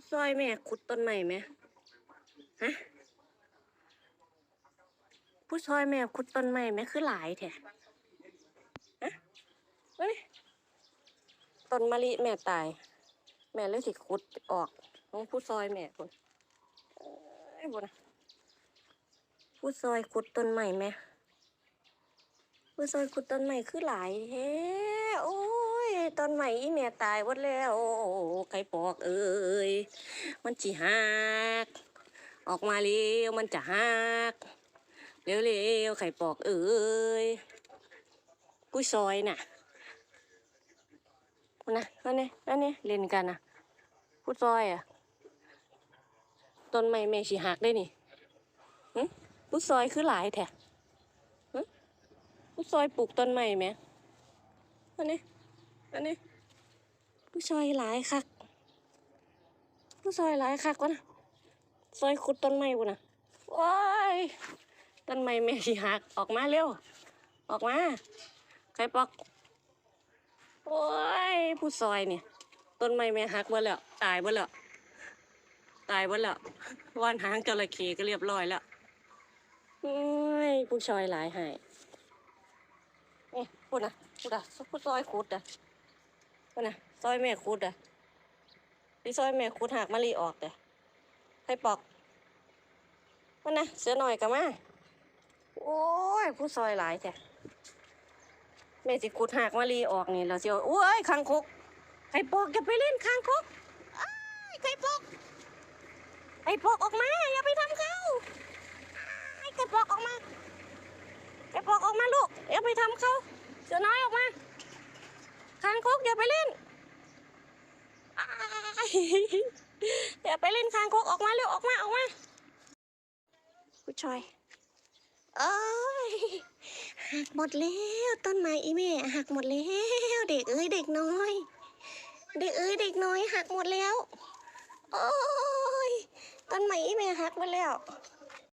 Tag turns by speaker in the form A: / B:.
A: ผู้ซอยแม่ขุดต้นใหม่ไหมฮะผู้ซอยแม่ขุดต้นใหม่ไหมคือหลายแท้ฮะเฮ้ยต้นมะลิแม่ตาย แม่เลยสิขุดออกของผู้ซอยแม่คนไอ้บนะผู้ซอยขุดต้นใหม่ไหมผู้ซอยขุดต้นใหม่คือหลายแท้โอ้ย ต้นใหม่อีแม่ตายหมดแล้วไก่ปอกเอ้ยมันจิหักออกมาเร็วมันจะหักเร็วเร็วไข่ปอกเอ้ยผู้ยซอยน่ะนะนั่นนี่นั่นนี่เล่นกันนะผู้ยซอยอะต้นไม้แม่สิหักได้นี่หึผู้ซอยคือหลายแท้หึผู้ซอยปลูกต้นไม้ไหมอันนี้ อันนี้ ผู้ซอยหลายคัก ผู้ซอยหลายคักวะนะซอยขุดต้นไม้วะนะว้ายต้นไม้แม่สิหักออกมาเร็ว ออกมาใครปอกโอ้ยผู้ซอยเนี่ยต้นไม้แม่หักหมดแล้วตายหมดแล้วตายหมดแล้วว่านหางจระเข้ก็เรียบร้อยแล้วโอ้ยผู้ชอยหลายหายนี่พูดนะพูดนะผู้ซอยขุดอะ พูดนะซอยแม่ขุดอะที่ซอยแม่ขุดหักมะลิออกเด้อให้ปอกพูดนะเสือหน่อยกันมาโอ้ยผู้ซอยหลายแท้แม่สิขุดหักมะลิออกนี่เราเสียวโอ้ยคางคกใครปอกอย่าไปเล่นคางคกอ้ใครปอกไอ้ปอกออกมาอย่าไปทำเขาไอ้ไก่ปอกออกมาไก่ปอกออกมาลูกอย่าไปทำเขาเสือน้อยออกมา คางคกอย่าไปเล่นอยอย่าไปเล่นคางคกออกมาเร็วออกมาออกมาผู้ชายเอ้ยหักหมดแล้วต้นไม้อีแม่หักหมดแล้วเด็กเอ้ยเด็กน้อย เด็กเอ้ยเด็กน้อยหักหมดแล้ว โอ้ยต้นไม้อีแม่หักหมดแล้ว